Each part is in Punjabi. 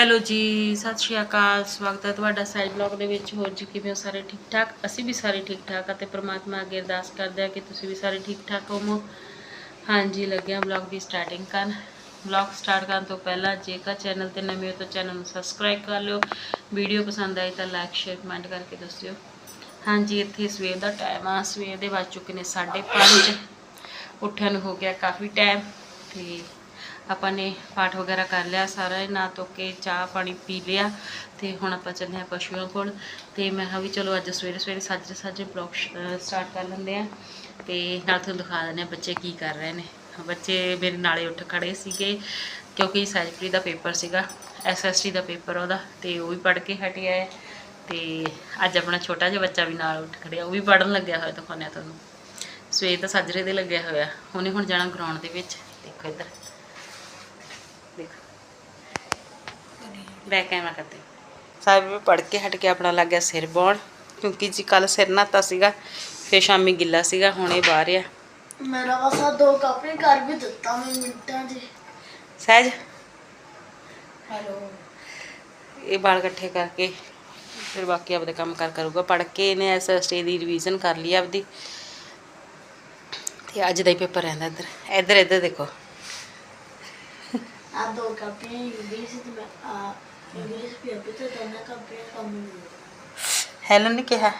ਹੈਲੋ ਜੀ, ਸਤਿ ਸ਼੍ਰੀ ਅਕਾਲ, ਸਵਾਗਤ ਹੈ ਤੁਹਾਡਾ ਸਾਈਡ ਬਲੌਗ ਦੇ ਵਿੱਚ। ਹੋਰ ਜੀ, ਕਿਵੇਂ ਹੋ ਸਾਰੇ ਠੀਕ ਠਾਕ? ਅਸੀਂ ਵੀ ਸਾਰੇ ਠੀਕ ਠਾਕ ਅਤੇ ਪ੍ਰਮਾਤਮਾ ਅੱਗੇ ਅਰਦਾਸ ਕਰਦੇ ਹਾਂ ਕਿ ਤੁਸੀਂ ਵੀ ਸਾਰੇ ਠੀਕ ਠਾਕ ਹੋਵੋ। ਹਾਂਜੀ, ਲੱਗਿਆ ਹਾਂ ਬਲੌਗ ਦੀ ਸਟਾਰਟਿੰਗ ਕਰਨ। ਬਲੌਗ ਸਟਾਰਟ ਕਰਨ ਤੋਂ ਪਹਿਲਾਂ ਜੇਕਰ ਚੈਨਲ ਤੇ ਨਵੇਂ ਹੋ ਤਾਂ ਚੈਨਲ ਨੂੰ ਸਬਸਕ੍ਰਾਈਬ ਕਰ ਲਿਓ। ਵੀਡੀਓ ਪਸੰਦ ਆਈ ਤਾਂ ਲਾਈਕ ਸ਼ੇਅਰ ਕਮੈਂਟ ਕਰਕੇ ਦੱਸਿਓ। ਹਾਂਜੀ, ਇੱਥੇ ਸਵੇਰ ਦਾ ਟਾਈਮ ਆ। ਸਵੇਰ ਦੇ ਵੱਜ ਚੁੱਕੇ ਨੇ 5:30 ਉੱਠਣ ਨੂੰ ਹੋ ਗਿਆ ਕਾਫੀ ਟਾਈਮ ਤੇ ਆਪਾਂ ਨੇ ਪਾਠ ਵਗੈਰਾ ਕਰ ਲਿਆ, ਸਾਰਾ ਨਾ ਧੋ ਕੇ ਚਾਹ ਪਾਣੀ ਪੀ ਲਿਆ ਤੇ ਹੁਣ ਆਪਾਂ ਚੱਲੇ ਹਾਂ ਪਸ਼ੂਆਂ ਕੋਲ ਤੇ ਮੈਂ ਕਿਹਾ ਵੀ ਚਲੋ ਅੱਜ ਸਵੇਰੇ ਸਵੇਰੇ ਸਾਜਰੇ ਸਾਜਰੇ ਬਲੌਗ ਸਟਾਰਟ ਕਰ ਲੈਂਦੇ ਆ ਤੇ ਨਾਲ ਤੁਹਾਨੂੰ ਦਿਖਾ ਦਿੰਦੇ ਆ ਬੱਚੇ ਕੀ ਕਰ ਰਹੇ ਨੇ। ਬੱਚੇ ਮੇਰੇ ਨਾਲੇ ਉੱਠ ਖੜੇ ਸੀਗੇ ਕਿਉਂਕਿ ਸੈਜਪਰੀ ਦਾ ਪੇਪਰ ਸੀਗਾ ਐਸਐਸਟੀ ਦਾ ਪੇਪਰ ਉਹਦਾ ਤੇ ਉਹ ਵੀ ਪੜ੍ਹ ਕੇ ਹਟਿਆ ਹੈ ਤੇ ਅੱਜ ਆਪਣਾ ਛੋਟਾ ਜਿਹਾ ਬੱਚਾ ਵੀ ਨਾਲ ਉੱਠ ਖੜਿਆ, ਉਹ ਵੀ ਪੜਨ ਲੱਗਿਆ ਹੋਇਆ ਦਿਖਾਉਂਦੇ ਆ ਤੁਹਾਨੂੰ। ਸਵੇਰ ਦਾ ਸਾਜਰੇ ਦੇ ਲੱਗਿਆ ਹੋਇਆ, ਉਹਨੇ ਹੁਣ ਜਾਣਾ ਗਰਾਊਂਡ ਦੇ ਵਿੱਚ, ਦੇਖੋ ਇੱਧਰ ਦੇਖੋ ਬੈਕ ਕੈਮਰਾ ਕਰਤੇ ਸਾਹਿਬ ਵੀ ਪੜ ਕੇ ਹਟ ਕੇ ਆਪਣਾ ਲੱਗ ਗਿਆ ਸਿਰ ਬੌਣ। ਕਿਉਂਕਿ ਜੀ ਕੱਲ ਸਿਰ ਨਾਤਾ ਸੀਗਾ ਫਿਰ ਸ਼ਾਮੀ ਗਿੱਲਾ ਸੀਗਾ ਹੁਣ ਇਹ ਬਾਹਰ ਆ। ਮੇਰਾ ਵਸਾ ਦੋ ਕਾਪੀ ਕਰ ਵੀ ਦਿੱਤਾ ਮੈਂ ਮਿੰਟਾਂ 'ਚ। ਸਹਿਜ? ਹੈਲੋ। ਇਹ ਬਾਲ ਇਕੱਠੇ ਕਰਕੇ ਫਿਰ ਬਾਕੀ ਆਪਦੇ ਕੰਮ ਕਰ ਕਰੂਗਾ। ਪੜ ਕੇ ਇਹਨੇ ਐਸਐਸਟੀ ਦੀ ਰਿਵੀਜ਼ਨ ਕਰ ਲਈ ਆਪਦੀ। ਤੇ ਅੱਜ ਦਾ ਹੀ ਪੇਪਰ ਰਹਿੰਦਾ ਇੱਧਰ। ਇੱਧਰ ਇੱਧਰ ਦੇਖੋ। ਆ ਦੋ ਮੈਂ ਆ ਇੰਗਲਿਸ਼ ਵੀ ਆਪੇ ਤੇ ਦੋਨਾਂ ਕਾਪੀਆਂ ਕੰਮ ਨਹੀਂ ਹੈਲੋ ਨੇ ਕਿਹਾ?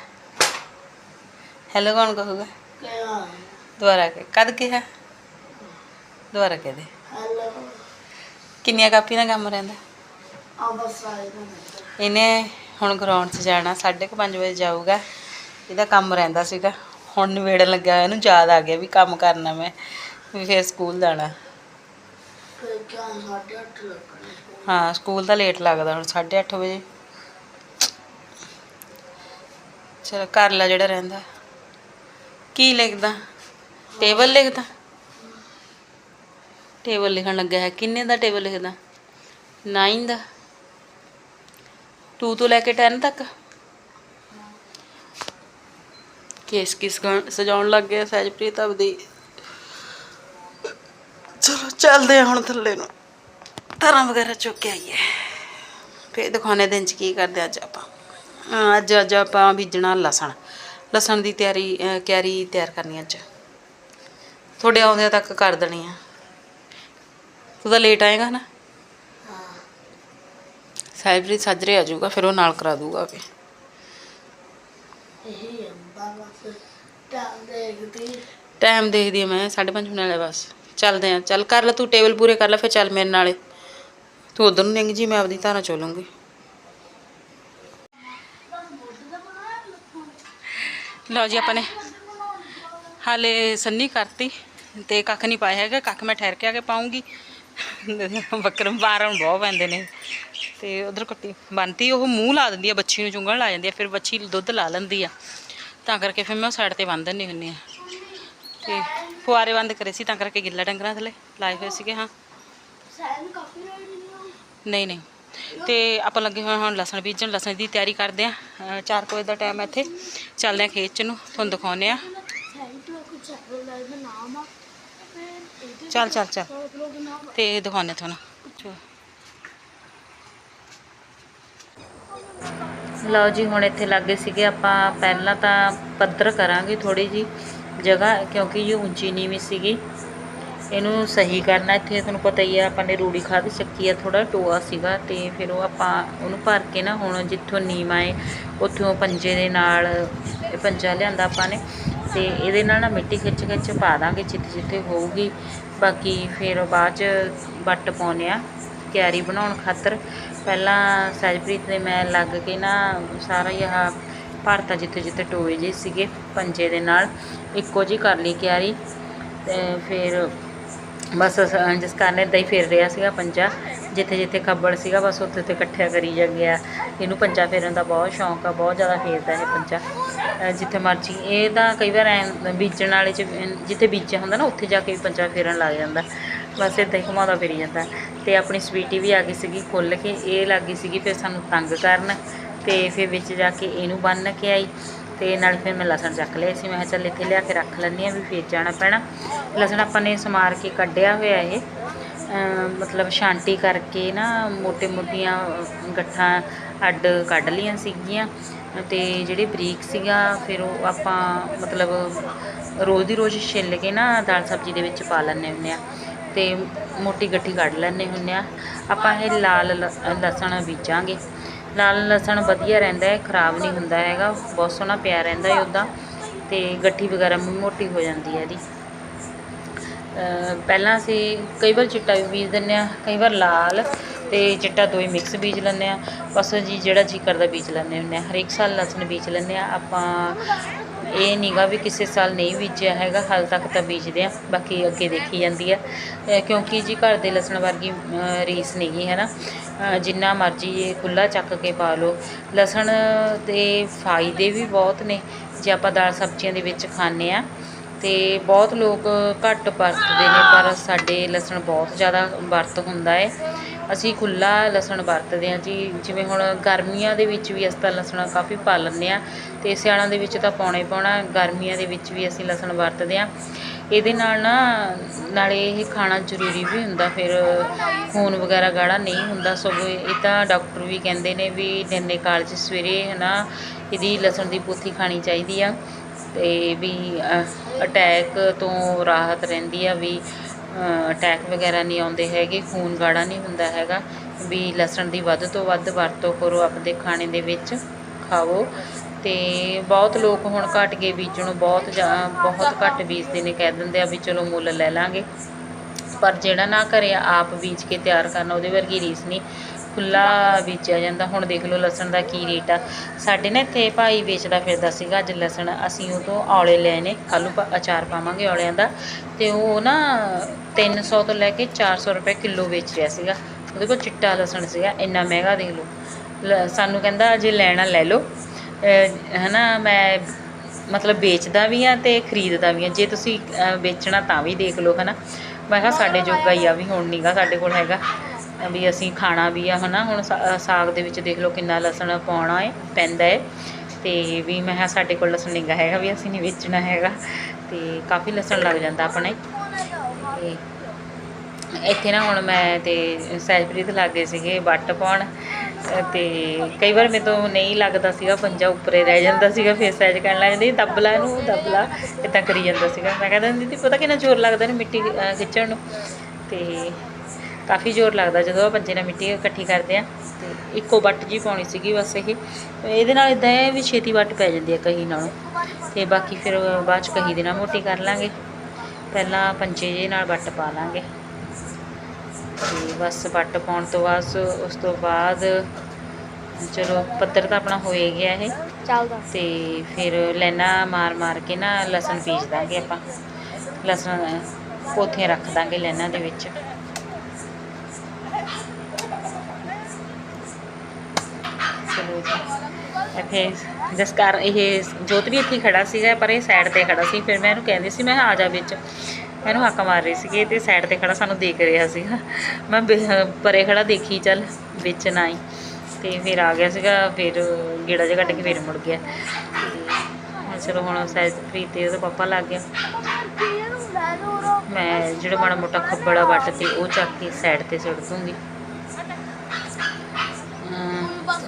ਹੈਲੋ ਦੁਬਾਰਾ ਕੇ ਕਦ ਕਿਹਾ? ਦੁਬਾਰਾ ਕਹਿ ਦੇ। ਹੈਲੋ ਕਿੰਨੀਆਂ ਕਾਪੀਆਂ ਦਾ ਕੰਮ ਰਹਿੰਦਾ? ਆ ਬਸ ਇਹਨੇ ਹੁਣ ਗਰਾਊਂਡ 'ਚ ਜਾਣਾ 5:30 ਵਜੇ ਜਾਊਗਾ। ਇਹਦਾ ਕੰਮ ਰਹਿੰਦਾ ਸੀਗਾ। ਹੁਣ ਨਿਬੇੜਨ ਲੱਗਿਆ ਹੋਇਆ, ਇਹਨੂੰ ਯਾਦ ਆ ਗਿਆ ਵੀ ਕੰਮ ਕਰਨਾ ਮੈਂ ਵੀ ਫਿਰ ਸਕੂਲ ਜਾਣਾ। ਫਿਰ ਕਿਆ ਸਾਢੇ ਅੱਠ ਹਾਂ, ਸਕੂਲ ਦਾ ਲੇਟ ਲੱਗਦਾ ਹੁਣ 8:30 ਵਜੇ। ਚਲੋ ਕਰ ਲੈ ਜਿਹੜਾ ਰਹਿੰਦਾ। ਕੀ ਲਿਖਦਾ? ਟੇਬਲ ਲਿਖਦਾ? ਟੇਬਲ ਲਿਖਣ ਲੱਗਿਆ ਹੈ। ਕਿੰਨੇ ਦਾ ਟੇਬਲ ਲਿਖਦਾ? 9 ਦਾ। 2 ਤੋਂ ਲੈ ਕੇ 10 ਤੱਕ। ਕੇਸ ਕਿਸ ਸਜਾਉਣ ਲੱਗ ਗਿਆ ਸਹਿਜਪ੍ਰੀਤ ਆਪਦੀ। ਚਲੋ, ਚੱਲਦੇ ਆ ਹੁਣ ਥੱਲੇ ਨੂੰ। ਧਾਰਾਂ ਵਗੈਰਾ ਚੁੱਕ ਕੇ ਆਈਏ। ਫੇਰ ਦਿਖਾਉਣੇ ਦਿਨ ਚ ਕੀ ਕਰਦੇ ਅੱਜ ਆਪਾਂ। ਅਹ ਅੱਜ ਅੱਜ ਆਪਾਂ ਬੀਜਣਾ ਲਸਣ। ਲਸਣ ਦੀ ਤਿਆਰੀ ਅਹ ਕਿਆਰੀ ਤਿਆਰ ਕਰਨੀ ਅੱਜ। ਤੁਹਾਡੇ ਆਉਂਦਿਆਂ ਤੱਕ ਕਰ ਦੇਣੀ ਆ। ਤੂੰ ਤਾਂ ਲੇਟ ਆਏਗਾ ਨਾ। ਹਾਂ ਸਾਈਬਰੀ ਸਾਜਰੇ ਆ ਜਾਊਗਾ ਫਿਰ ਉਹ ਨਾਲ ਕਰਾ ਦੂਗਾ ਵੀ ਇਹੀ ਅੰਬਾ ਬਸ ਟਾਈਮ ਦੇਖਦੀ। ਟਾਈਮ ਦੇਖਦੀ ਆ ਮੈਂ 5:30 ਹੋਣੇ ਵਾਲੇ ਬਸ। ਚੱਲਦੇ ਆ ਚੱਲ ਕਰ ਲੈ ਤੂੰ ਟੇਬਲ ਪੂਰੇ ਕਰ ਲੈ ਫਿਰ ਚੱਲ ਮੇਰੇ ਨਾਲੇ। ਤੂੰ ਉਧਰ ਨੂੰ ਨਿੰਗ ਜੀ, ਮੈਂ ਆਪਦੀ ਧਾਰਾ ਚੋਲੂੰਗੀ ਲਓ ਜੀ ਆਪਾਂ ਨੇ ਹਾਲੇ ਸੰਨੀ ਕਰਤੀ ਤੇ ਕੱਖ ਨਹੀਂ ਪਾਇਆ ਹੈਗਾ, ਕੱਖ ਮੈਂ ਠਹਿਰ ਕੇ ਆ ਕੇ ਪਾਉਂਗੀ ਬੱਕਰਮ ਬਾਰਨ ਬਹੁਤ ਪੈਂਦੇ ਨੇ। ਤੇ ਉਧਰ ਕੱਟੀ, ਬੰਨਤੀ, ਉਹ ਮੂੰਹ ਲਾ ਦਿੰਦੀ ਆ, ਬੱਚੀ ਨੂੰ ਚੁੰਗਣ ਲਾ ਜਾਂਦੀ ਆ, ਫਿਰ ਬੱਚੀ ਦੁੱਧ ਲਾ ਲੈਂਦੀ ਆ। ਤਾਂ ਕਰਕੇ ਫਿਰ ਮੈਂ ਸਾਈਡ ਤੇ ਬੰਨ ਦਿੰਦੀ ਹੁੰਦੀ ਆ। ਤੇ ਫੁਆਰੇ ਬੰਦ ਕਰੇ ਸੀ, ਤਾਂ ਕਰਕੇ ਗਿੱਲਾ ਡੰਗਰਾਂ ਥੱਲੇ ਲਾਏ ਹੋਏ ਸੀਗੇ, ਹਾਂ। ਸੈਨ ਕਾਪੀ ਨਹੀਂ ਨਹੀਂ ਨਹੀਂ। ਤੇ ਆਪਾਂ ਲੱਗੇ ਹੋਏ ਹੁਣ ਲਸਣ ਬੀਜਣ। ਲਸਣ ਦੀ ਤਿਆਰੀ ਕਰਦੇ ਆ 4 ਵਜੇ ਦਾ ਟਾਈਮ ਇੱਥੇ। ਚੱਲਦੇ ਆ ਖੇਤ ਚ ਨੂੰ। ਤੁਹਾਨੂੰ ਦਿਖਾਉਂਦੇ ਆ ਚੱਲ ਚੱਲ ਚੱਲ। ਤੇ ਦਿਖਾਉਂਦੇ ਤੁਹਾਨੂੰ। ਲਓ ਜੀ, ਹੁਣ ਇੱਥੇ ਲੱਗੇ ਸੀਗੇ ਆਪਾਂ। ਪਹਿਲਾਂ ਤਾਂ ਪੱਧਰ ਕਰਾਂਗੇ ਥੋੜੀ ਜੀ ਜਗ੍ਹਾ, ਕਿਉਂਕਿ ਇਹ ਉੱਚੀ ਨੀਵੀਂ ਸੀਗੀ। ਇਹਨੂੰ ਸਹੀ ਕਰਨਾ, ਇੱਥੇ ਤੁਹਾਨੂੰ ਪਤਾ ਹੀ ਆ, ਆਪਾਂ ਨੇ ਰੂੜੀ ਖਾਦ ਚੱਕੀ ਆ ਥੋੜਾ ਟੋਆ ਸੀਗਾ ਤੇ ਫਿਰ ਉਹ ਆਪਾਂ ਉਹਨੂੰ ਭਰ ਕੇ ਨਾ ਹੁਣ ਜਿੱਥੋਂ ਨੀਮ ਆਏ, ਉੱਥੋਂ ਪੰਜੇ ਦੇ ਨਾਲ ਪੰਜਾ ਲਿਆਂਦਾ ਆਪਾਂ ਨੇ ਤੇ ਇਹਦੇ ਨਾਲ ਨਾ ਮਿੱਟੀ ਖਿੱਚ ਖਿੱਚ ਪਾ ਦਾਂਗੇ ਜਿੱਥੇ ਜਿੱਥੇ ਹੋਊਗੀ। ਬਾਕੀ ਫਿਰ ਬਾਅਦ ਚ ਵੱਟ ਪਾਉਣੇ ਆ, ਕਿਆਰੀ ਬਣਾਉਣ ਖਾਤਰ। ਪਹਿਲਾਂ ਸਹਿਜਪ੍ਰੀਤ ਨੇ ਮੈਂ ਲੱਗ ਕੇ ਨਾ ਸਾਰਾ ਹੀ ਆਹ ਜਿੱਥੇ ਜਿੱਥੇ ਟੋਏ ਜੇ ਸੀਗੇ, ਪੰਜੇ ਦੇ ਨਾਲ, ਇੱਕੋ ਜੀ ਕਰ ਲਈ ਕਿਆਰੀ। ਤੇ ਫਿਰ ਬਸ ਜਿਸ ਕਾਰਨ ਏਦਾਂ ਹੀ ਫਿਰ ਰਿਹਾ ਸੀਗਾ ਪੰਜਾ। ਜਿੱਥੇ ਜਿੱਥੇ ਖੱਬੜ ਸੀਗਾ, ਬਸ ਉੱਥੇ ਉੱਥੇ ਇਕੱਠਿਆ ਕਰੀ ਜਾ ਗਿਆ ਇਹਨੂੰ ਪੰਜਾ ਫੇਰਨ ਦਾ ਬਹੁਤ ਸ਼ੌਂਕ ਆ, ਬਹੁਤ ਜ਼ਿਆਦਾ ਫੇਰਦਾ ਇਹ ਪੰਜਾ। ਜਿੱਥੇ ਮਰਜ਼ੀ। ਇਹ ਤਾਂ ਕਈ ਵਾਰ ਐਂ ਬੀਜਣ ਵਾਲੇ ਚ, ਜਿੱਥੇ ਬੀਜਿਆ ਹੁੰਦਾ ਨਾ, ਉੱਥੇ ਜਾ ਕੇ ਪੰਜਾ ਫੇਰਨ ਲੱਗ ਜਾਂਦਾ। ਬਸ ਏਦਾਂ ਹੀ ਘੁਮਾਉਂਦਾ ਫਿਰੀ ਜਾਂਦਾ। ਤੇ ਆਪਣੀ ਸਵੀਟੀ ਵੀ ਆ ਗਈ ਸੀਗੀ ਖੁੱਲ ਕੇ। ਇਹ ਲੱਗ ਗਈ ਸੀਗੀ, ਫਿਰ ਸਾਨੂੰ ਤੰਗ ਕਰਨ। ਤੇ ਫਿਰ ਵਿੱਚ ਜਾ ਕੇ ਇਹਨੂੰ ਬੰਨ ਕੇ ਆਈ। ਤੇ ਨਾਲ ਫਿਰ ਮੈਂ ਲਸਣ ਚੱਕ ਲਿਆ ਸੀ। ਮੈਂ ਕਿਹਾ ਚੱਲ ਇੱਥੇ ਲਿਆ ਕੇ ਰੱਖ ਲੈਂਦੀ ਆ ਵੀ ਫੇਰ ਜਾਣਾ ਪੈਣਾ। ਲਸਣ ਆਪਾਂ ਨੇ ਸਮਾਰ ਕੇ ਕੱਢਿਆ ਹੋਇਆ ਇਹ। ਮਤਲਬ ਛਾਂਟੀ ਕਰਕੇ ਨਾ ਮੋਟੇ ਮੋਟੀਆਂ ਗੱਠਾਂ ਅੱਡ ਕੱਢ ਲਈਆਂ ਸੀਗੀਆਂ। ਤੇ ਜਿਹੜੇ ਬਰੀਕ ਸੀਗਾ, ਫਿਰ ਉਹ ਆਪਾਂ ਮਤਲਬ ਰੋਜ਼ ਦੀ ਰੋਜ਼ ਛਿੱਲ ਕੇ ਨਾ ਦਾਲ ਸਬਜ਼ੀ ਦੇ ਵਿੱਚ ਪਾ ਲੈਂਦੇ ਹੁੰਦੇ ਆ। ਤੇ ਮੋਟੀ ਗੱਠੀ ਕੱਢ ਲੈਂਦੇ ਹੁੰਦੇ ਆ। ਆਪਾਂ ਇਹ ਲਾਲ ਲਸਣ ਬੀਜਾਂਗੇ। ਲਾਲ ਲਸਣ ਵਧੀਆ ਰਹਿੰਦਾ ਹੈ, ਖਰਾਬ ਨਹੀਂ ਹੁੰਦਾ ਹੈਗਾ, ਬਹੁਤ ਸੋਹਣਾ ਪਿਆ ਰਹਿੰਦਾ ਹੈ ਉਹਦਾ ਤੇ ਗੱਠੀ ਵਗੈਰਾ ਮੋਟੀ ਹੋ ਜਾਂਦੀ ਹੈ ਇਹਦੀ। ਪਹਿਲਾਂ ਅਸੀਂ ਕਈ ਵਾਰ ਚਿੱਟਾ ਵੀ ਬੀਜ ਦਿੰਦੇ ਆ ਕਈ ਵਾਰ ਲਾਲ ਤੇ ਚਿੱਟਾ ਦੋਈ ਮਿਕਸ ਬੀਜ ਲੈਂਦੇ ਆ ਬਸ ਜੀ ਜਿਹੜਾ ਜੀ ਕਰਦਾ ਬੀਜ ਲੈਂਦੇ ਹੁੰਦੇ ਆ ਹਰੇਕ ਸਾਲ ਲਸਣ ਬੀਜ ਲੈਂਦੇ ਆ ਆਪਾਂ ਇਹ ਨੀਗਾ ਵੀ ਕਿਸੇ ਸਾਲ ਨਹੀਂ ਬੀਜਿਆ ਹੈਗਾ, ਹਾਲ ਤੱਕ ਤਾਂ ਬੀਜਦੇ ਆ, ਬਾਕੀ ਅੱਗੇ ਦੇਖੀ ਜਾਂਦੀ ਆ। ਕਿਉਂਕਿ ਜੀ ਘਰ ਦੇ ਲਸਣ ਵਰਗੀ ਰੀਸ ਨਹੀਂਗੀ ਹੈ ਨਾ। ਜਿੰਨਾ ਮਰਜ਼ੀ ਖੁੱਲਾ ਚੱਕ ਕੇ ਪਾ ਲਓ। ਲਸਣ ਦੇ ਫਾਇਦੇ ਵੀ ਬਹੁਤ ਨੇ, ਜੇ ਆਪਾਂ ਦਾਲ ਸਬਜ਼ੀਆਂ ਦੇ ਵਿੱਚ ਖਾਂਦੇ ਆ। ਤੇ ਬਹੁਤ ਲੋਕ ਘੱਟ ਵਰਤਦੇ ਨੇ, ਪਰ ਸਾਡੇ ਲਸਣ ਬਹੁਤ ਜ਼ਿਆਦਾ ਵਰਤ ਹੁੰਦਾ ਹੈ ਅਸੀਂ ਖੁੱਲਾ ਲਸਣ ਵਰਤਦੇ ਹਾਂ ਜੀ, ਜਿਵੇਂ ਹੁਣ ਗਰਮੀਆਂ ਦੇ ਵਿੱਚ ਵੀ ਅਸੀਂ ਤਾਂ ਲਸਣ ਕਾਫੀ ਪਾ ਲੈਂਦੇ ਹਾਂ ਅਤੇ ਸਿਆਲਾਂ ਦੇ ਵਿੱਚ ਤਾਂ ਪਾਉਣਾ ਹੀ ਪਾਉਣਾ, ਗਰਮੀਆਂ ਦੇ ਵਿੱਚ ਵੀ ਅਸੀਂ ਲਸਣ ਵਰਤਦੇ ਹਾਂ। ਇਹਦੇ ਨਾਲ ਨਾ, ਨਾਲੇ ਇਹ ਖਾਣਾ ਜ਼ਰੂਰੀ ਵੀ ਹੁੰਦਾ, ਫਿਰ ਖੂਨ ਵਗੈਰਾ ਗਾੜਾ ਨਹੀਂ ਹੁੰਦਾ ਸਗੋਂ ਇਹ ਤਾਂ ਡਾਕਟਰ ਵੀ ਕਹਿੰਦੇ ਨੇ ਵੀ ਨਿਰਣੇ ਕਾਲਜ ਸਵੇਰੇ ਹੈ ਨਾ ਇਹਦੀ ਲਸਣ ਦੀ ਪੋਥੀ ਖਾਣੀ ਚਾਹੀਦੀ ਆ। ਅਤੇ ਵੀ ਅਟੈਕ ਤੋਂ ਰਾਹਤ ਰਹਿੰਦੀ ਆ ਵੀ ਅਟੈਕ ਵਗੈਰਾ ਨਹੀਂ ਆਉਂਦੇ ਹੈਗੇ, ਖੂਨ ਗਾੜਾ ਨਹੀਂ ਹੁੰਦਾ ਹੈਗਾ, ਵੀ ਲਸਣ ਦੀ ਵੱਧ ਤੋਂ ਵੱਧ ਵਰਤੋਂ ਕਰੋ ਆਪਣੇ ਖਾਣੇ ਦੇ ਵਿੱਚ, ਖਾਓ। ਤੇ ਬਹੁਤ ਲੋਕ ਹੁਣ ਘਟ ਗਏ ਬੀਜਣੋਂ ਬਹੁਤ ਜ਼ਿਆ- ਬਹੁਤ ਘੱਟ ਬੀਜਦੇ ਨੇ, ਕਹਿ ਦਿੰਦੇ ਆ ਵੀ ਚਲੋ ਮੁੱਲ ਲੈ ਲਾਂਗੇ। ਪਰ ਜਿਹੜਾ ਨਾ ਘਰੇ ਆਪ ਬੀਜ ਕੇ ਤਿਆਰ ਕਰਨਾ, ਉਹਦੇ ਵਰਗੀ ਰੀਸ ਨਹੀਂ। ਖੁੱਲਾ ਵੇਚਿਆ ਜਾਂਦਾ। ਹੁਣ ਦੇਖ ਲਓ ਲਸਣ ਦਾ ਕੀ ਰੇਟ ਆ। ਸਾਡੇ ਨਾ ਇੱਥੇ ਭਾਈ ਵੇਚਦਾ ਫਿਰਦਾ ਸੀਗਾ ਅੱਜ ਲਸਣ। ਅਸੀਂ ਉਹ ਤੋਂ ਔਲੇ ਲਏ ਨੇ, ਕੱਲ੍ਹ ਨੂੰ ਅਚਾਰ ਪਾਵਾਂਗੇ ਔਲਿਆਂ ਦਾ। ਤੇ ਉਹ ਨਾ 300 ਤੋਂ ਲੈ ਕੇ 400 ਰੁਪਏ ਕਿਲੋ ਵੇਚ ਰਿਹਾ ਸੀਗਾ। ਉਹਦੇ ਕੋਲ ਚਿੱਟਾ ਲਸਣ ਸੀਗਾ, ਇੰਨਾ ਮਹਿੰਗਾ ਦੇਖ ਲਓ। ਲ- ਸਾਨੂੰ ਕਹਿੰਦਾ ਜੇ ਲੈਣਾ ਲੈ ਲਓ। ਅਹ, ਹਨਾ, ਮੈਂ ਮਤਲਬ ਵੇਚਦਾ ਵੀ ਆ ਤੇ ਖਰੀਦਦਾ ਵੀ ਆ। ਜੇ ਤੁਸੀਂ ਵੇਚਣਾ ਤਾਂ ਵੀ ਦੇਖ ਲਓ, ਹਨਾ। ਮੈਂ ਕਿਹਾ ਸਾਡੇ ਜੋਗਾ ਹੀ ਆ, ਵੀ ਹੁਣ ਨਹੀਂਗਾ ਸਾਡੇ ਕੋਲ ਹੈਗਾ। ਵੀ ਅਸੀਂ ਖਾਣਾ ਵੀ ਆ, ਹਨਾ, ਹੁਣ ਸਾ- ਸਾਗ ਦੇ ਵਿੱਚ ਦੇਖ ਲਓ ਕਿੰਨਾ ਲਸਣ ਪਾਉਣਾ ਹੈ ਪੈਂਦਾ ਹੈ ਤੇ ਵੀ ਮੈਂ ਕਿਹਾ ਸਾਡੇ ਕੋਲ ਲਸਣ ਨਿੰਗਾ ਹੈਗਾ ਵੀ ਅਸੀਂ ਨਹੀਂ ਵੇਚਣਾ ਹੈਗਾ। ਤੇ ਕਾਫੀ ਲਸਣ ਲੱਗ ਜਾਂਦਾ ਆਪਣੇ ਤੇ ਇੱਥੇ ਨਾ ਹੁਣ ਮੈਂ ਤੇ ਸਹਿਜਪ੍ਰੀਤ ਲੱਗੇ ਸੀਗੇ ਵੱਟ ਪਾਉਣ। ਅਹ ਤੇ ਕਈ ਵਾਰ ਮੇਰੇ ਤੋਂ ਨਹੀਂ ਲੱਗਦਾ ਸੀਗਾ, ਪੰਜਾ ਉੱਪਰੇ ਰਹਿ ਜਾਂਦਾ ਸੀਗਾ, ਫਿਰ ਸਹਿਜ ਕਹਿਣ ਲੱਗ ਜਾਂਦੀ, ਦੱਬਲਾ ਇਹਨੂੰ, ਦੱਬਲਾ ਇਦਾਂ ਕਰੀ ਜਾਂਦਾ ਸੀਗਾ। ਮੈਂ ਕਹਿੰਦਾ ਦੀਦੀ ਪਤਾ ਕਿੰਨਾ ਜ਼ੋਰ ਲੱਗਦਾ ਨੇ ਮਿੱਟੀ ਖਿੱਚਣ ਨੂੰ? ਤੇ ਕਾਫੀ ਜ਼ੋਰ ਲੱਗਦਾ ਜਦੋਂ ਆਪਾਂ ਪੰਜੇ ਨਾਲ ਮਿੱਟੀ ਇਕੱਠੀ ਕਰਦੇ ਆ। ਤੇ ਇੱਕੋ ਵੱਟ ਜੀ ਪਾਉਣੀ ਸੀਗੀ ਬਸ ਇਹ। ਇਹਦੇ ਨਾਲ ਇਦਾਂ ਹੈ ਵੀ ਛੇਤੀ ਵੱਟ ਪੈ ਜਾਂਦੀ ਹੈ ਕਹੀ ਨਾਲੋਂ। ਤੇ ਬਾਕੀ ਫਿਰ ਬਾਅਦ ਚ ਕਹੀ ਦੇ ਨਾਲ ਮੋਟੀ ਕਰ ਲਾਂਗੇ। ਪਹਿਲਾਂ ਪੰਜੇ ਜੇ ਨਾਲ ਵੱਟ ਪਾ ਲਾਂਗੇ। ਤੇ ਬਸ ਵੱਟ ਪਾਉਣ ਤੋਂ ਬਾਅਦ ਉਸ ਤੋਂ ਬਾਅਦ ਚਲੋ ਪੱਧਰ ਤਾਂ ਆਪਣਾ ਹੋਏ ਗਿਆ ਇਹ। ਚੱਲਦਾ। ਤੇ ਫਿਰ ਲੈਣਾ ਮਾਰ ਮਾਰ ਕੇ ਨਾ ਲਸਣ ਪੀਸ ਦਾਂਗੇ ਆਪਾਂ। ਲਸਣ ਪੋਥੀਆਂ ਰੱਖ ਦਾਂਗੇ ਲੈਣਾ ਦੇ ਵਿੱਚ। ਚਲੋ ਜੀ ਇਹ ਫਿਰ ਇਹ ਜੋਤ ਵੀ ਇੱਥੇ ਖੜਾ ਸੀਗਾ, ਪਰ ਇਹ ਸਾਈਡ ਤੇ ਖੜਾ ਸੀ। ਫਿਰ ਮੈਂ ਇਹਨੂੰ ਕਹਿੰਦੀ ਸੀ, ਮੈਂ ਆ ਜਾ ਵਿੱਚ। ਮੈਨੂੰ ਹੱਕ ਮਾਰ ਰਹੀ ਸੀਗੀ, ਤੇ ਸਾਈਡ ਤੇ ਖੜਾ ਸਾਨੂੰ ਦੇਖ ਰਿਹਾ ਸੀਗਾ। ਮੈਂ ਪਰੇ ਖੜਾ ਦੇਖੀ, ਚੱਲ, ਵਿੱਚ ਨਾ ਹੀ ਤੇ ਫਿਰ ਆ ਗਿਆ ਸੀਗਾ, ਫਿਰ ਗੇੜਾ ਜਿਹਾ ਕੱਢ ਕੇ ਫਿਰ ਮੁੜ ਗਿਆ। ਚਲੋ ਹੁਣ ਚਲੋ ਹੁਣ ਤੇ ਉਹਦਾ ਪਾਪਾ ਲੱਗ ਗਿਆ। ਮੈਂ ਜਿਹੜਾ ਮਾੜਾ ਮੋਟਾ ਖੱਬੜਾ ਵੱਟ ਤੇ ਉਹ ਚੱਕ ਕੇ ਸਾਈਡ ਤੇ ਸੁੱਟ ਦੂੰਗੀ।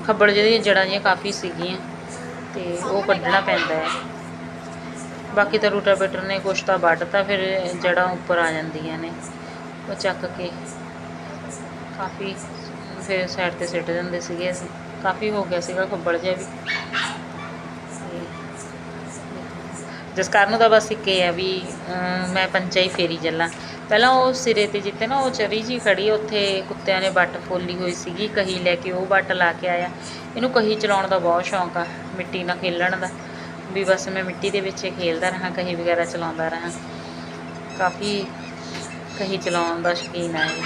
ਖੱਬੜ ਜਿਹਦੀਆਂ ਜੜਾਂ ਜਿਹੀਆਂ ਕਾਫੀ ਸੀਗੀਆਂ ਤੇ ਉਹ ਕੱਢਣਾ ਪੈਂਦਾ ਹੈ। ਬਾਕੀ ਤਾਂ ਰੂਟਾ ਰੂਟਾਵੇਟਰ ਨੇ ਕੁਛ ਤਾਂ ਵੱਢਤਾ ਫਿਰ ਜੜਾਂ ਉੱਪਰ ਆ ਜਾਂਦੀਆਂ ਨੇ। ਉਹ ਚੱਕ ਕੇ ਕਾਫੀ ਫਿਰ ਸਾਈਡ ਤੇ ਸਿੱਟ ਦਿੰਦੇ ਸੀਗੇ ਅਸੀਂ। ਕਾਫੀ ਹੋ ਗਿਆ ਸੀਗਾ ਖੱਬੜ ਜਿਹਾ ਵੀ। ਜਿਸ ਕਾਰਨ ਦਾ ਬਸ ਇੱਕ ਇਹ ਆ ਵੀ ਅਮ, ਮੈਂ ਪੰਚਾ ਹੀ ਫੇਰੀ ਚੱਲਾਂ ਪਹਿਲਾਂ ਉਹ ਸਿਰੇ ਤੇ ਜਿੱਤੇ ਨਾ ਉਹ ਚਰੀ ਜੀ ਖੜੀ, ਉੱਥੇ ਕੁੱਤਿਆਂ ਨੇ ਬੱਟ ਫੋਲੀ ਹੋਈ ਸੀਗੀ, ਕਹੀ ਲੈ ਕੇ ਉਹ ਬੱਟ ਲਾ ਕੇ ਆਇਆ। ਇਹਨੂੰ ਕਹੀ ਚਲਾਉਣ ਦਾ ਬਹੁਤ ਸ਼ੌਂਕ ਆ, ਮਿੱਟੀ ਨਾਲ ਖੇਲਣ ਦਾ। ਵੀ ਬਸ ਮੈਂ ਮਿੱਟੀ ਦੇ ਵਿੱਚ ਖੇਲਦਾ ਰਹਾ, ਕਹੀ ਵਗੈਰਾ ਚਲਾਉਂਦਾ ਰਹਾ। ਕਾਫੀ ਕਹੀ ਚਲਾਉਣ ਦਾ ਸ਼ੌਕੀਨ ਆ ਇਹ।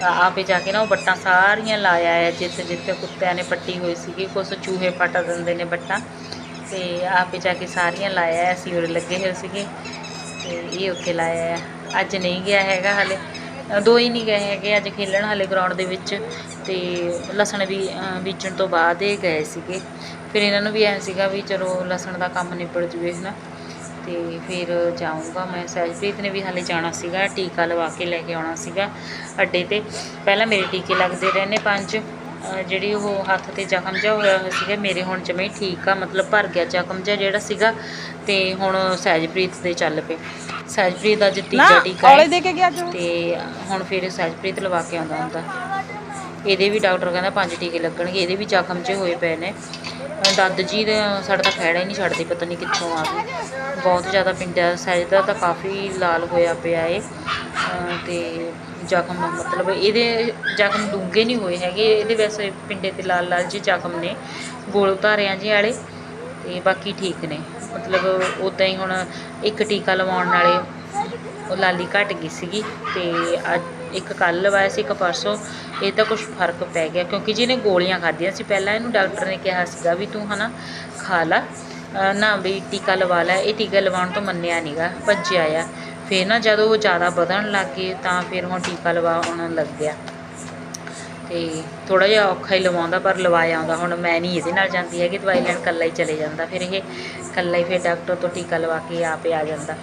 ਤਾਂ ਆਪੇ ਜਾ ਕੇ ਨਾ ਉਹ ਬੱਟਾਂ ਸਾਰੀਆਂ ਲਾਇਆ ਹੈ ਜਿੱਥੇ ਜਿੱਥੇ ਕੁੱਤਿਆਂ ਨੇ ਪੱਟੀ ਹੋਈ ਸੀਗੀ, ਕੁਛ ਚੂਹੇ ਪੱਟ ਦਿੰਦੇ ਨੇ ਬੱਟਾਂ ਤੇ ਆਪੇ ਜਾ ਕੇ ਸਾਰੀਆਂ ਲਾਇਆ ਹੈ ਅਸੀਂ ਉਰੇ ਲੱਗੇ ਹੋਏ ਸੀਗੇ। ਤੇ ਇਹ ਉੱਥੇ ਲਾਇਆ ਆ। ਅੱਜ ਨਹੀਂ ਗਿਆ ਹੈਗਾ ਹਾਲੇ। ਦੋ ਹੀ ਨਹੀਂ ਗਏ ਹੈਗੇ ਅੱਜ ਖੇਲਣ ਹਾਲੇ ਗਰਾਊਂਡ ਦੇ ਵਿੱਚ। ਤੇ ਲਸਣ ਵੀ ਅ, ਬੀਜਣ ਤੋਂ ਬਾਅਦ ਇਹ ਗਏ ਸੀਗੇ। ਫਿਰ ਇਹਨਾਂ ਨੂੰ ਵੀ ਐਂ ਸੀਗਾ ਵੀ ਚਲੋ ਲਸਣ ਦਾ ਕੰਮ ਨਿਬੜ ਜੂਵੇ ਹਨਾ। ਤੇ ਫਿਰ ਜਾਊਂਗਾ ਮੈਂ ਸਹਿਜਪ੍ਰੀਤ ਨੇ ਵੀ ਹਾਲੇ ਜਾਣਾ ਸੀਗਾ ਟੀਕਾ ਲਵਾ ਕੇ ਲੈ ਕੇ ਆਉਣਾ ਸੀਗਾ ਅੱਡੇ ਤੇ। ਪਹਿਲਾਂ ਮੇਰੇ ਟੀਕੇ ਲੱਗਦੇ ਰਹੇ ਨੇ ਪੰਜ। ਜਿਹੜੀ ਉਹ ਹੱਥ ਤੇ ਜ਼ਖਮ ਜਿਹਾ ਹੋਇਆ ਹੋਇਆ ਸੀਗਾ ਮੇਰੇ ਹੁਣ ਜਮੇ ਠੀਕ ਆ ਮਤਲਬ ਭਰ ਗਿਆ ਜ਼ਖਮ ਜਿਹਾ ਜਿਹੜਾ ਸੀਗਾ। ਤੇ ਹੁਣ ਸਹਿਜਪ੍ਰੀਤ ਦੇ ਚੱਲ ਪਏ। ਸਹਿਜਪ੍ਰੀਤ ਦਾ ਅੱਜ ਤੀਜਾ ਟੀਕਾ ਹੈ ਦੇ ਕੇ ਗਿਆ ਜੋ ਤੇ ਹੁਣ ਫਿਰ ਸਹਿਜਪ੍ਰੀਤ ਲਵਾ ਕੇ ਆਉਂਦਾ ਹੁੰਦਾ। ਇਹਦੇ ਵੀ ਡਾਕਟਰ ਕਹਿੰਦਾ ਪੰਜ ਟੀਕੇ ਲੱਗਣਗੇ ਇਹਦੇ ਵੀ ਜ਼ਖਮ 'ਚ ਹੋਏ ਪਏ ਨੇ। ਦੱਦ ਜੀ ਦੇ ਸਾਡਾ ਤਾਂ ਖਹਿੜਾ ਹੀ ਨਹੀਂ ਛੱਡਦੀ ਪਤਾ ਨਹੀਂ ਕਿੱਥੋਂ ਆ ਗਈ ਬਹੁਤ ਜ਼ਿਆਦਾ ਪਿੰਡਾ ਸਾਈਜ਼ ਦਾ ਤਾਂ ਕਾਫੀ ਲਾਲ ਹੋਇਆ ਪਿਆ ਏ। ਤੇ ਜ਼ਖਮ ਮਤਲਬ ਇਹਦੇ ਜ਼ਖਮ ਡੂੰਘੇ ਨਹੀਂ ਹੋਏ ਹੈਗੇ ਇਹਦੇ ਵੈਸੇ ਪਿੰਡੇ ਤੇ ਲਾਲ ਲਾਲ ਜਿਹੇ ਜ਼ਖਮ ਨੇ। ਗੋਲ ਧਾਰਿਆਂ ਜਿਹੇ ਵਾਲੇ ਤੇ ਬਾਕੀ ਠੀਕ ਨੇ। ਮਤਲਬ ਉਦਾਂ ਹੀ ਹੁਣ ਇੱਕ ਟੀਕਾ ਲਵਾਉਣ ਨਾਲੇ ਉਹ ਲਾਲੀ ਘਟ ਗਈ ਸੀਗੀ ਤੇ ਅੱਜ ਇੱਕ ਕੱਲ ਲਵਾਇਆ ਸੀ, ਇੱਕ ਪਰਸੋਂ। ਇਹ ਤਾਂ ਕੁਝ ਫ਼ਰਕ ਪੈ ਗਿਆ ਕਿਉਂਕਿ ਜਿਹਨੇ ਗੋਲੀਆਂ ਖਾਧੀਆਂ ਸੀ, ਪਹਿਲਾਂ ਇਹਨੂੰ ਡਾਕਟਰ ਨੇ ਕਿਹਾ ਸੀਗਾ ਵੀ ਤੂੰ ਹਨਾ ਖਾ ਲਾ। ਨਾ ਵੀ ਟੀਕਾ ਲਵਾ ਲੈ, ਇਹ ਟੀਕਾ ਲਵਾਉਣ ਤੋਂ ਮੰਨਿਆ ਨਹੀਂਗਾ ਭੱਜਿਆ ਆ। ਫਿਰ ਨਾ ਜਦੋਂ ਉਹ ਜ਼ਿਆਦਾ ਵਧਣ ਲੱਗ ਗਏ ਤਾਂ ਫਿਰ ਹੁਣ ਟੀਕਾ ਲਵਾਉਣ ਲੱਗ ਗਿਆ। ਤੇ ਥੋੜਾ ਜਿਹਾ ਔਖਾ ਹੀ ਲਵਾਉਂਦਾ, ਪਰ ਲਵਾਇਆ ਆਉਂਦਾ। ਹੁਣ ਮੈਂ ਨਹੀਂ ਇਹਦੇ ਨਾਲ ਜਾਂਦੀ ਹੈਗੀ, ਦਵਾਈ ਲੈਣ ਕੱਲਾ ਹੀ ਚਲੇ ਜਾਂਦਾ। ਫਿਰ ਇਹ ਕੱਲਾ ਹੀ ਫਿਰ ਡਾਕਟਰ ਤੋਂ ਟੀਕਾ ਲਵਾ ਕੇ ਆਪੇ ਆ ਜਾਂਦਾ।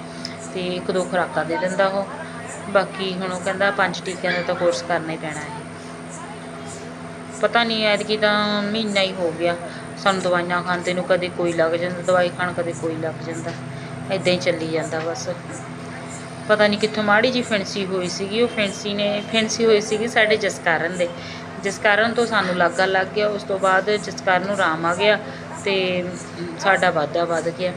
ਤੇ ਇੱਕ ਦੋ ਖੁਰਾਕਾਂ ਦੇ ਦਿੰਦਾ ਉਹ। ਬਾਕੀ ਹੁਣ ਉਹ ਕਹਿੰਦਾ ਪੰਜ ਟੀਕਿਆਂ ਦਾ ਤਾਂ ਕੋਰਸ ਕਰਨਾ ਹੀ ਪੈਣਾ ਹੈ। ਪਤਾ ਨਹੀਂ, ਐਤਕੀ ਤਾਂ ਮਹੀਨਾ ਹੀ ਹੋ ਗਿਆ। ਸਾਨੂੰ ਦਵਾਈਆਂ ਖਾਂਦੇ ਨੂੰ ਕਦੇ ਕੋਈ ਲੱਗ ਜਾਂਦਾ, ਦਵਾਈ ਖਾਣ ਕਦੇ ਕੋਈ ਲੱਗ ਜਾਂਦਾ। ਇਦਾਂ ਹੀ ਚੱਲੀ ਜਾਂਦਾ ਬਸ। ਪਤਾ ਨਹੀਂ ਕਿੱਥੋਂ ਮਾੜੀ ਜੀ ਫੈਂਸੀ ਹੋਈ ਸੀਗੀ, ਉਹ ਫੈਂਸੀ ਨੇ ਫੈਂਸੀ ਹੋਈ ਸੀਗੀ ਸਾਡੇ ਜਸਕਾਰਨ ਦੇ। ਜਸਕਾਰਨ ਤੋਂ ਸਾਨੂੰ ਲਾਗਾ ਲੱਗ ਗਿਆ, ਉਸ ਤੋਂ ਬਾਅਦ ਜਸਕਾਰਨ ਨੂੰ ਆਰਾਮ ਆ ਗਿਆ ਤੇ ਸਾਡਾ ਵਾਧਾ ਵੱਧ ਗਿਆ।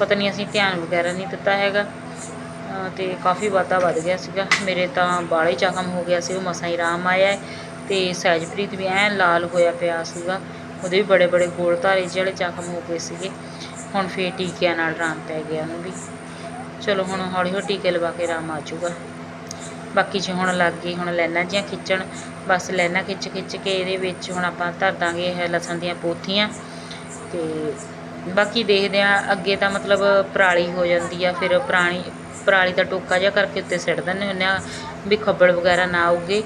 ਪਤਾ ਨਹੀਂ ਅਸੀਂ ਧਿਆਨ ਵਗੈਰਾ ਨਹੀਂ ਦਿੱਤਾ ਹੈਗਾ, ਅਹ ਤੇ ਕਾਫੀ ਵਾਧਾ ਵੱਧ ਗਿਆ ਸੀਗਾ। ਮੇਰੇ ਤਾਂ ਬਾਲੇ ਜ਼ਖਮ ਹੋ ਗਿਆ ਸੀ, ਉਹ ਮਸਾਂ ਹੀ ਆਰਾਮ ਆਇਆ ਹੈ ਤੇ ਸਹਿਜਪ੍ਰੀਤ ਵੀ ਐਨ ਲਾਲ ਹੋਇਆ ਪਿਆ ਸੀਗਾ। ਉਹਦੇ ਵੀ ਬੜੇ ਬੜੇ ਗੋਲ ਧਾਰੇ ਜਿਹੇ ਵਾਲੇ ਜ਼ਖਮ ਹੋ ਗਏ ਸੀਗੇ। ਹੁਣ ਫੇਰ ਟੀਕਿਆਂ ਨਾਲ ਆਰਾਮ ਪੈ ਗਿਆ ਉਹਨੂੰ ਵੀ। ਚਲੋ ਹੁਣ ਹੌਲੀ ਹੌਲੀ ਟੀਕੇ ਲਵਾ ਕੇ ਆਰਾਮ ਆ ਜਾਊਗਾ। ਬਾਕੀ ਜੇ ਹੁਣ ਲੱਗ ਗਈ, ਹੁਣ ਲੈਣਾ ਜੀਆਂ ਖਿੱਚਣ, ਬਸ ਲੈਣਾ ਖਿੱਚ ਖਿੱਚ ਕੇ ਇਹਦੇ ਵਿੱਚ ਹੁਣ ਆਪਾਂ ਧਰ ਦਾਂਗੇ ਇਹ ਲਸਣ ਦੀਆਂ ਪੋਥੀਆਂ। ਤੇ ਬਾਕੀ ਦੇਖਦੇ ਆ ਅੱਗੇ ਤਾਂ ਮਤਲਬ ਪਰਾਲੀ ਹੋ ਜਾਂਦੀ ਆ, ਫਿਰ ਪੁਰਾਣੀ, ਪਰਾਲੀ ਦਾ ਟੋਕਾ ਜਿਹਾ ਕਰਕੇ ਉੱਤੇ ਸਿੱਟ ਦਿੰਦੇ ਹੁੰਦੇ ਆ ਵੀ ਖੱਬੜ ਵਗੈਰਾ ਨਾ ਆਊਗੇ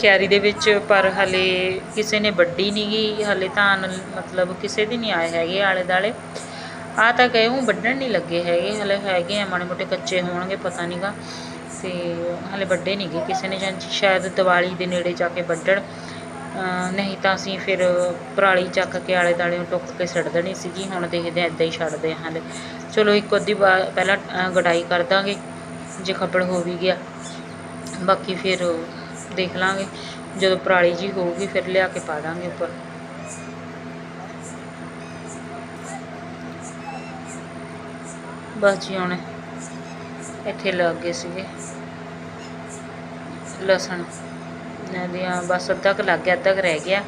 ਕਿਆਰੀ ਦੇ ਵਿੱਚ ਪਰ ਹਲੇ ਕਿਸੇ ਨੇ ਵੱਡੀ ਨਹੀਂ ਗਈ ਹਲੇ ਧਾਨ ਮਤਲਬ ਕਿਸੇ ਦੀ ਨਹੀਂ ਆਏ ਹੈਗੇ ਆਲੇ ਦਾਲੇ ਆ ਤਾਂ ਗਏ ਉਹ ਵੱਢਣ ਨਹੀਂ ਲੱਗੇ ਹੈਗੇ, ਹਲੇ ਹੈਗੇ ਆ, ਮਾੜੇ ਮੋਟੇ ਕੱਚੇ ਹੋਣਗੇ, ਪਤਾ ਨਹੀਂਗਾ ਤੇ ਹਲੇ ਵੱਡੇ ਨਹੀਂ ਗਏ ਕਿਸੇ ਨੇ ਸ਼ਾਇਦ ਦੀਵਾਲੀ ਦੇ ਨੇੜੇ ਜਾ ਕੇ ਵੱਢਣ ਅਹ ਨਹੀਂ ਤਾਂ ਅਸੀਂ ਫਿਰ ਪਰਾਲੀ ਚੱਕ ਕੇ ਆਲੇ ਦਾਲੇ ਨੂੰ ਟੁੱਕ ਕੇ ਛੱਡ ਦੇਣੀ ਸੀਗੀ, ਹੁਣ ਦੇਖਦੇ ਆ ਇਦਾਂ ਹੀ ਛੱਡਦੇ ਹਾਂ ਹਲੇ। ਚਲੋ ਇੱਕ ਅੱਧੀ ਵਾਰ ਪਹਿਲਾਂ, ਅਹ ਗਡਾਈ ਕਰ ਦਾਂਗੇ, ਜੇ ਖੱਬੜ ਹੋ ਵੀ ਗਿਆ। ਬਾਕੀ ਫਿਰ ਦੇਖ ਲਾਂਗੇ, ਜਦੋਂ ਪਰਾਲੀ ਜੀ ਹੋਊਗੀ ਫਿਰ ਲਿਆ ਕੇ ਪਾ ਦਾਂਗੇ ਉੱਪਰ। ਬਸ ਜੀ ਹੁਣ ਇੱਥੇ ਲੱਗ ਗਏ ਸੀਗੇ। ਲਸਣ ਦੀਆਂ ਬਸ ਅੱਧਾ ਕੁ ਲੱਗ ਗਿਆ ਅੱਧਾ ਕੁ ਰਹਿ ਗਿਆ।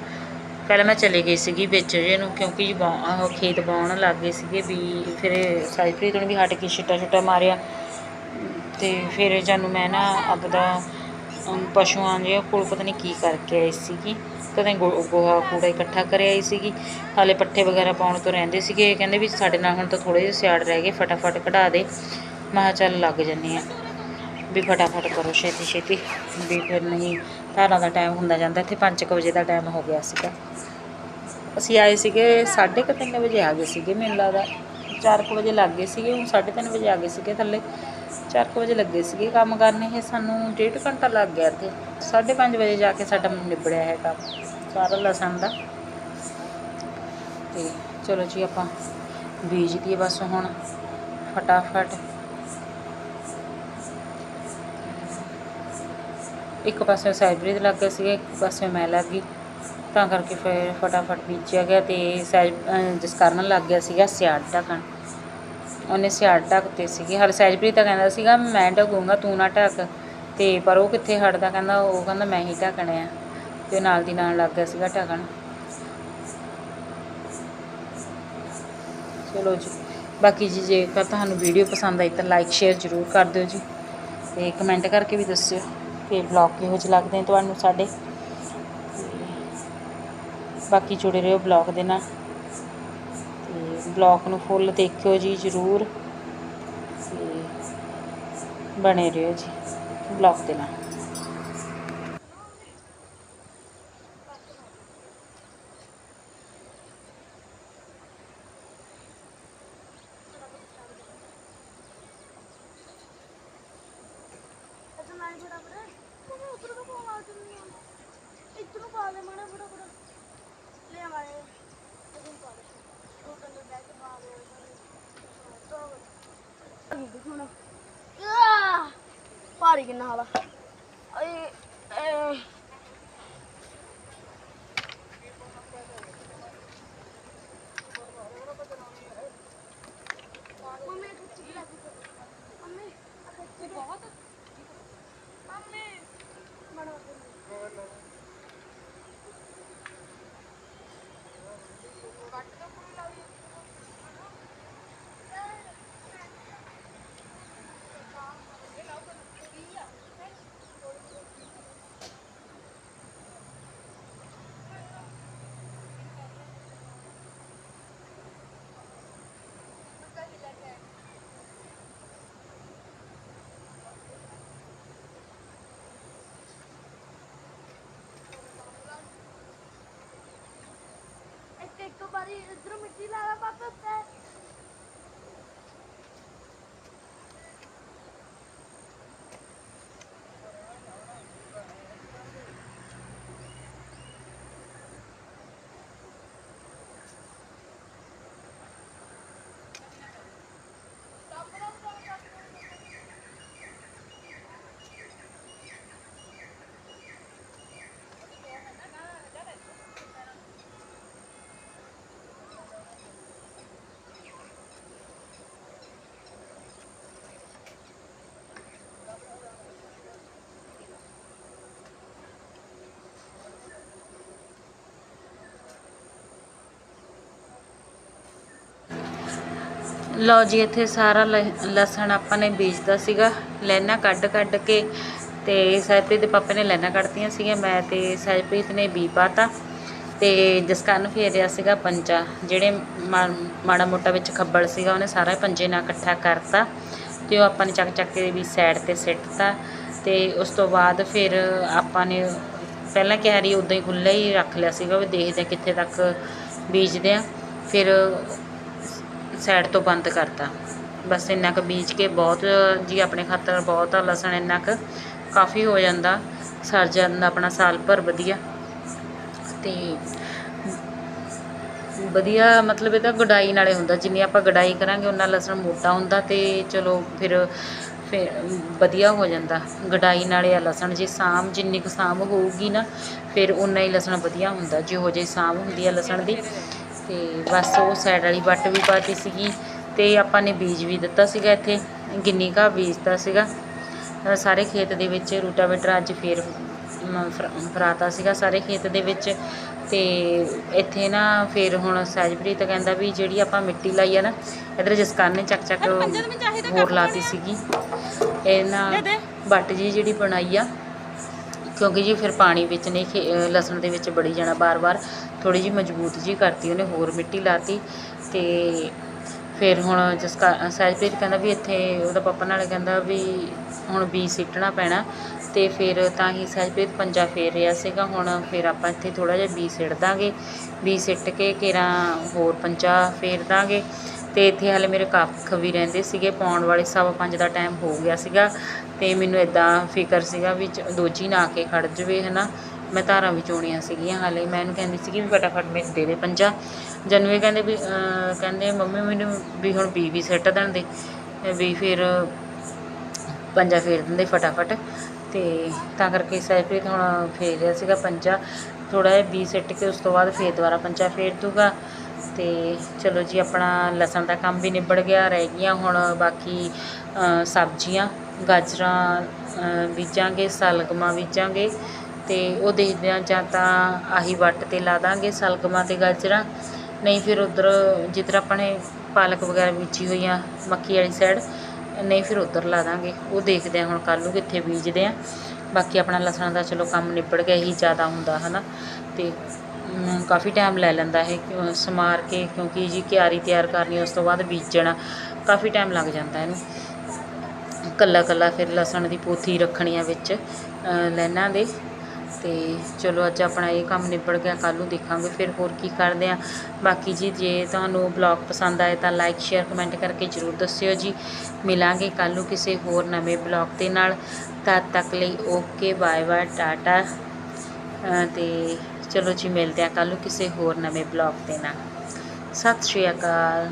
ਪਹਿਲਾਂ ਮੈਂ ਚਲੇ ਗਈ ਸੀਗੀ ਵਿੱਚ ਇਹਨੂੰ ਕਿਉਂਕਿ ਜੀ ਬਾ- ਖੇਤ ਬਾਉਣ ਲੱਗ ਗਏ ਸੀਗੇ ਵੀ ਫਿਰ ਸਾਈਪ੍ਰੀਤ ਨੂੰ ਵੀ ਹਟ ਕੇ ਛਿੱਟਾ ਛੁੱਟਾ ਮਾਰਿਆ। ਤੇ ਫਿਰ ਜਾਨੂੰ ਮੈਂ ਨਾ ਆਪਦਾ ਅਮ, ਪਸ਼ੂਆਂ ਦੇ ਕੋਲ ਪਤਾ ਨਹੀਂ ਕੀ ਕਰਕੇ ਆਈ ਸੀਗੀ। ਕਦੇ ਗੋ- ਗੋਹਾ ਕੂੜਾ ਇਕੱਠਾ ਕਰਿਆ ਆਈ ਸੀਗੀ। ਹਾਲੇ ਪੱਠੇ ਵਗੈਰਾ ਪਾਉਣ ਤੋਂ ਰਹਿੰਦੇ ਸੀਗੇ। ਕਹਿੰਦੇ ਵੀ ਸਾਡੇ ਨਾਲ ਹੁਣ ਤਾਂ ਥੋੜੇ ਜਿਹੇ ਸਿਆੜ ਰਹਿ ਗਏ ਫਟਾਫਟ ਕਢਾ ਦੇ। ਮੈਂ ਚੱਲ ਲੱਗ ਜੰਨੇ ਆ। ਵੀ ਫਟਾਫਟ ਕਰੋ ਛੇਤੀ ਛੇਤੀ। ਵੀ ਫਿਰ ਨਹੀਂ, ਧਾਰਾਂ ਦਾ ਟਾਈਮ ਹੁੰਦਾ ਜਾਂਦਾ, ਇੱਥੇ 5 ਵਜੇ ਦਾ ਟਾਈਮ ਹੋ ਗਿਆ ਸੀਗਾ। ਅਸੀਂ ਆਏ ਸੀਗੇ 3:30 ਵਜੇ ਆ ਗਏ ਸੀਗੇ ਮੈਨੂੰ ਲੱਗਦਾ 4 ਵਜੇ ਲੱਗ ਗਏ ਸੀਗੇ, ਹੁਣ 3:30 ਵਜੇ ਆ ਗਏ ਸੀਗੇ ਥੱਲੇ। 4 ਵਜੇ ਲੱਗੇ ਸੀਗੇ ਕੰਮ ਕਰਨ, ਇਹ ਸਾਨੂੰ ਡੇਢ ਘੰਟਾ ਲੱਗ ਗਿਆ ਇੱਥੇ। 5:30 ਵਜੇ ਜਾ ਕੇ ਸਾਡਾ ਨਿਬੜਿਆ ਹੈ ਕੰਮ, ਸਾਰਾ ਲਸਣ ਦਾ। ਤੇ ਚਲੋ ਜੀ ਆਪਾਂ ਬੀਜ ਦੀਏ ਬਸ ਹੁਣ, ਫਟਾਫਟ। ਇੱਕ ਪਾਸੇ ਸਾਈਬ੍ਰਿਡ ਲੱਗ ਗਿਆ ਸੀਗਾ, ਇੱਕ ਪਾਸੇ ਮੈਂ ਲੱਗ ਗਈ। ਤਾਂ ਕਰਕੇ ਫਿਰ ਫਟਾਫਟ ਬੀਜਿਆ ਗਿਆ ਤੇ ਸਹਿਜ, ਅਹ ਜਿਸ ਕਾਰਨ ਲੱਗ ਗਿਆ ਸੀਗਾ ਸਿਆੜ ਢੱਕਣ। ਉਹਨੇ ਸਿਆੜ ਢੱਕਤੇ ਸੀਗੇ। ਹਰ ਸਹਿਜਪ੍ਰੀਤ ਤਾਂ ਕਹਿੰਦਾ ਸੀਗਾ, ਮੈਂ ਢੱਕੂੰਗਾ, ਤੂੰ ਨਾ ਢੱਕ। ਤੇ ਪਰ ਉਹ ਕਿੱਥੇ ਹਟਦਾ ਕਹਿੰਦਾ, ਉਹ ਕਹਿੰਦਾ, ਮੈਂ ਹੀ ਢੱਕਣੇ ਆ। ਤੇ ਨਾਲ ਦੀ ਨਾਲ ਲੱਗ ਗਿਆ ਸੀਗਾ ਢੱਕਣ। ਚਲੋ ਜੀ, ਬਾਕੀ ਜੀ, ਜੇਕਰ ਤੁਹਾਨੂੰ ਵੀਡੀਓ ਪਸੰਦ ਆਈ ਤਾਂ ਲਾਈਕ ਸ਼ੇਅਰ ਜ਼ਰੂਰ ਕਰ ਦਿਓ ਜੀ। ਤੇ ਕਮੈਂਟ ਕਰਕੇ ਵੀ ਦੱਸਿਓ। ਫਿਰ ਵਲੌਗ ਕਿਹੋ ਜਿਹੇ ਲੱਗਦੇ ਨੇ ਤੁਹਾਨੂੰ ਸਾਡੇ? ਤੇ ਬਾਕੀ ਜੁੜੇ ਰਹੋ ਵਲੌਗ ਦੇ ਨਾਲ। ਤੇ ਵਲੌਗ ਨੂੰ ਫੁੱਲ ਦੇਖਿਓ ਜੀ ਜ਼ਰੂਰ। ਤੇ ਬਣੇ ਰਹੋ ਜੀ ਵਲੌਗ ਦੇ ਨਾਲ ਇੱਧਰੋਂ ਪਾ ਦੇ ਮਾੜਾ ਫੜਾ ਫੜਾ ਲੈ ਮਾਰੇ ਇੱਧਰੋਂ ਪਾ ਦੇ ਉਹ ਕੰਨੇ ਬੈਠ ਕੇ ਪਾ ਦੇ ਤੋ ਹੁਣ ਆ ਭਾਰੀ ਕਿੰਨਾ ਹਾਲਾ ਏ ਇੱਕ ਵਾਰੀ ਇਧਰ ਮਿੱਟੀ ਲਾ ਲਾ ਪਾਪਾ ਉੱਤੇ ਲਓ ਜੀ, ਇੱਥੇ ਸਾਰਾ ਲ- ਲਸਣ ਆਪਾਂ ਨੇ ਬੀਜਦਾ ਸੀਗਾ। ਲੈਣਾ ਕੱਢ ਕੱਢ ਕੇ ਤੇ ਸਹਿਜਪ੍ਰੀਤ ਦੇ ਪਾਪੇ ਨੇ ਲੈਣਾ ਕੱਢਤੀਆਂ ਸੀਗੀਆਂ। ਮੈਂ ਤੇ ਸਹਿਜਪ੍ਰੀਤ ਨੇ ਬੀ ਪਾਤਾ ਤੇ ਜਸਕਰਨ ਫੇਰਿਆ ਸੀਗਾ ਪੰਜਾ। ਜਿਹੜੇ ਮਾ- ਮਾੜਾ ਮੋਟਾ ਵਿੱਚ ਖੱਬਲ ਸੀਗਾ, ਉਹਨੇ ਸਾਰਾ ਪੰਜੇ ਨਾਲ ਇਕੱਠਾ ਕਰਤਾ ਤੇ ਉਹ ਆਪਾਂ ਨੇ ਚੱਕ ਚੱਕ ਕੇ ਵੀ ਸਾਈਡ ਤੇ ਸਿੱਟਤਾ ਤੇ ਉਸ ਤੋਂ ਬਾਅਦ ਫਿਰ ਆਪਾਂ ਨੇ ਪਹਿਲਾਂ ਕਿਹਾਰੀ ਉਦਾਂ ਹੀ ਖੁੱਲ੍ਹਾ ਹੀ ਰੱਖ ਲਿਆ ਸੀਗਾ ਵੀ ਦੇਖਦੇ ਹਾਂ ਕਿੱਥੇ ਤੱਕ ਬੀਜਦੇ ਆ ਫਿਰ ਸਾਈਡ ਤੋਂ ਬੰਦ ਕਰਤਾ। ਬਸ ਇੰਨਾ ਕੁ ਬੀਜ ਕੇ ਬਹੁਤ ਜੀ ਆਪਣੇ ਖਾਤਰ ਬਹੁਤ ਆ, ਲਸਣ ਇੰਨਾ ਕੁ ਕਾਫੀ ਹੋ ਜਾਂਦਾ, ਸਰ ਜਾਂਦਾ ਆਪਣਾ ਸਾਲ ਭਰ ਵਧੀਆ। ਤੇ ਵਧੀਆ ਮਤਲਬ ਇਹਦਾ ਗਡਾਈ ਨਾਲੇ ਹੁੰਦਾ ਜਿੰਨੀ ਆਪਾਂ ਗਡਾਈ ਕਰਾਂਗੇ ਉਨਾ ਲਸਣ ਮੋਟਾ ਹੁੰਦਾ ਤੇ ਚਲੋ ਫਿਰ ਫਿਰ ਵਧੀਆ ਹੋ ਜਾਂਦਾ। ਗਡਾਈ ਨਾਲੇ ਆ ਲਸਣ, ਜੇ ਸਾਮ ਜਿੰਨੀ ਕੁ ਸਾਮ ਹੋਊਗੀ ਨਾ, ਫਿਰ ਉਨਾ ਹੀ ਲਸਣ ਵਧੀਆ ਹੁੰਦਾ, ਜਿਹੋ ਜਿਹੀ ਸਾਮ ਹੁੰਦੀ ਆ ਲਸਣ ਦੀ। ਤੇ ਬਸ ਉਹ ਸਾਈਡ ਵਾਲੀ ਵੱਟ ਵੀ ਪਾਤੀ ਸੀਗੀ ਤੇ ਆਪਾਂ ਨੇ ਬੀਜ ਵੀ ਦਿੱਤਾ ਸੀਗਾ ਇੱਥੇ ਗਿੰਨੀ ਘਾਹ ਬੀਜਤਾ ਸੀਗਾ। ਸਾਰੇ ਖੇਤ ਦੇ ਵਿੱਚ ਰੂਟਾਵੇਟਰ ਅੱਜ ਫੇਰ ਫਰਾਤਾ ਸੀਗਾ ਸਾਰੇ ਖੇਤ ਦੇ ਵਿੱਚ। ਤੇ ਇੱਥੇ ਨਾ ਫਿਰ ਹੁਣ ਸਹਿਜਪ੍ਰੀਤ ਕਹਿੰਦਾ ਵੀ ਜਿਹੜੀ ਆਪਾਂ ਮਿੱਟੀ ਲਾਈ ਆ ਨਾ ਇਧਰ ਜਸਕਰਨ ਨੇ ਚੱਕ ਚੱਕ ਹੋਰ ਲਾਤੀ ਸੀਗੀ। ਇਹ ਨਾ ਵੱਟ ਜੀ ਜਿਹੜੀ ਬਣਾਈ ਆ ਕਿਉਂਕਿ ਜੀ ਫਿਰ ਪਾਣੀ ਵਿੱਚ ਨਹੀਂ ਖੇ- ਅਹ ਲਸਣ ਦੇ ਵਿੱਚ ਬੜੀ ਜਾਣਾ ਬਾਰ-ਬਾਰ ਥੋੜੀ ਜੀ ਮਜ਼ਬੂਤ ਜੀ ਕਰਤੀ ਉਹਨੇ, ਹੋਰ ਮਿੱਟੀ ਲਾਤੀ ਤੇ ਫਿਰ ਹੁਣ ਜਿਸ ਸਹਿਜਪ੍ਰੀਤ ਕਹਿੰਦਾ ਵੀ ਇੱਥੇ ਉਹਦਾ ਪਾਪਾ ਨਾਲ ਕਹਿੰਦਾ ਵੀ ਹੁਣ ਬੀ ਸਿੱਟਣਾ ਪੈਣਾ ਤੇ ਫਿਰ ਤਾਂ ਹੀ ਸਹਿਜਪ੍ਰੀਤ ਪੰਜਾ ਫੇਰ ਰਿਹਾ ਸੀਗਾ, ਹੁਣ ਫਿਰ ਆਪਾਂ ਇੱਥੇ ਥੋੜਾ ਜਿਹਾ ਬੀ ਸਿੱਟ ਦਾਂਗੇ। ਬੀ ਸਿੱਟ ਕੇ ਕੇਰਾਂ ਹੋਰ ਪੰਜਾ ਫੇਰ ਦਾਂਗੇ। ਤੇ ਇੱਥੇ ਹਾਲੇ ਮੇਰੇ ਕੱਖ ਵੀ ਰਹਿੰਦੇ ਸੀਗੇ, ਪਾਉਣ ਵਾਲੇ ਸਵਾ ਪੰਜ ਦਾ ਟਾਈਮ ਹੋ ਗਿਆ ਸੀਗਾ ਤੇ ਮੈਨੂੰ ਇਦਾਂ ਫਿਕਰ ਸੀਗਾ ਵੀ ਚ- ਦੋਜੀ ਨਾ ਆ ਕੇ ਖੜ ਜਵੇ, ਹਨਾ। ਮੈਂ ਧਾਰਾਂ ਵੀ ਚੋਣੀਆਂ ਸੀਗੀਆਂ ਹਾਲੇ, ਮੈਂ ਇਹਨੂੰ ਕਹਿੰਦੀ ਸੀਗੀ ਵੀ ਫਟਾਫਟ ਮੈਨੂੰ ਦੇ ਦੇ ਪੰਜਾ। ਜਨਵੇ ਕਹਿੰਦੇ ਵੀ ਕਹਿੰਦੇ ਮੰਮੀ ਮੈਨੂੰ ਵੀ ਹੁਣ ਬੀ ਵੀ ਸਿੱਟ ਦੇਣ ਦੇ, ਵੀ ਫਿਰ ਪੰਜਾ ਫੇਰ ਦਿੰਦੇ ਫਟਾਫਟ। ਤੇ ਤਾਂ ਕਰਕੇ ਸਹਿਜਪ੍ਰੀਤ ਹੁਣ ਫੇਰ ਰਿਹਾ ਸੀਗਾ ਪੰਜਾ। ਥੋੜਾ ਜਿਹਾ ਬੀ ਸਿੱਟ ਕੇ ਉਸ ਤੋਂ ਬਾਅਦ ਫੇਰ ਦੁਬਾਰਾ ਪੰਜਾ ਫੇਰ ਦੂਗਾ ਤੇ ਚਲੋ ਜੀ ਆਪਣਾ ਲਸਣ ਦਾ ਕੰਮ ਵੀ ਨਿਬੜ ਗਿਆ ਰਹਿ ਗਈਆਂ ਹੁਣ ਬਾਕੀ ਸਬਜ਼ੀਆਂ ਗਾਜਰਾਂ ਬੀਜਾਂਗੇ ਸਲਗਮਾਂ ਬੀਜਾਂਗੇ ਤੇ ਉਹ ਦੇਖਦੇ ਹਾਂ ਜਾਂ ਤਾਂ ਆਹੀ ਵੱਟ ਤੇ ਲਾ ਦਾਂਗੇ ਸਲਗਮਾਂ ਤੇ ਗਾਜਰਾਂ ਨਹੀਂ ਫਿਰ ਉਧਰ ਜਿੱਧਰ ਆਪਾਂ ਪਾਲਕ ਵਗੈਰਾ ਬੀਜੀ ਹੋਈ ਆ ਮੱਕੀ ਵਾਲੀ ਸਾਈਡ ਨਹੀਂ ਫਿਰ ਉਧਰ ਲਾ ਦਾਂਗੇ ਉਹ ਦੇਖਦੇ ਆ ਹੁਣ ਕੱਲ੍ਹ ਨੂੰ ਕਿੱਥੇ ਬੀਜਦੇ ਆ ਬਾਕੀ ਆਪਣਾ ਲਸਣ ਦਾ ਚਲੋ ਕੰਮ ਨਿਬੜ ਗਿਆ ਹੀ ਜ਼ਿਆਦਾ ਹੁੰਦਾ ਹਨਾ ਤੇ ਅਮ, ਕਾਫੀ ਟਾਈਮ ਲੈ ਲੈਂਦਾ ਹੈ ਕਿਉਂ- ਸਮਾਰ ਕੇ ਕਿਉਂਕਿ ਜੀ ਕਿਆਰੀ ਤਿਆਰ ਕਰਨੀ ਉਸ ਤੋਂ ਬਾਅਦ ਬੀਜਣਾ ਕਾਫੀ ਟਾਈਮ ਲੱਗ ਜਾਂਦਾ ਇਹਨੂੰ। ਕੱਲਾ ਕੱਲਾ ਫਿਰ ਲਸਣ ਦੀ ਪੋਥੀ ਰੱਖਣੀ ਆ ਵਿੱਚ ਅ, ਦੇ। ਤੇ ਚਲੋ ਅੱਜ ਆਪਣਾ ਇਹ ਕੰਮ ਨਿਬੜ ਗਿਆ ਕੱਲ ਨੂੰ ਦੇਖਾਂਗੇ ਫਿਰ ਹੋਰ ਕੀ ਕਰਦੇ ਆ। ਬਾਕੀ ਜੀ ਜੇ ਤੁਹਾਨੂੰ ਬਲੌਗ ਪਸੰਦ ਆਏ ਤਾਂ ਲਾਈਕ ਸ਼ੇਅਰ ਕਮੈਂਟ ਕਰਕੇ ਜਰੂਰ ਦੱਸਿਓ ਜੀ। ਮਿਲਾਂਗੇ ਕੱਲ ਨੂੰ ਕਿਸੇ ਹੋਰ ਨਵੇਂ ਬਲੌਗ ਦੇ ਨਾਲ। ਤਦ ਤੱਕ ਲਈ ਓਕੇ ਬਾਏ ਬਾਏ ਟਾਟਾ। ਅ, ਤੇ ਚਲੋ ਜੀ, ਮਿਲਦੇ ਆ ਕੱਲ ਨੂੰ ਕਿਸੇ ਹੋਰ ਨਵੇਂ ਬਲੌਗ ਦੇ ਨਾਲ। ਸਤਿ ਸ਼੍ਰੀ ਅਕਾਲ।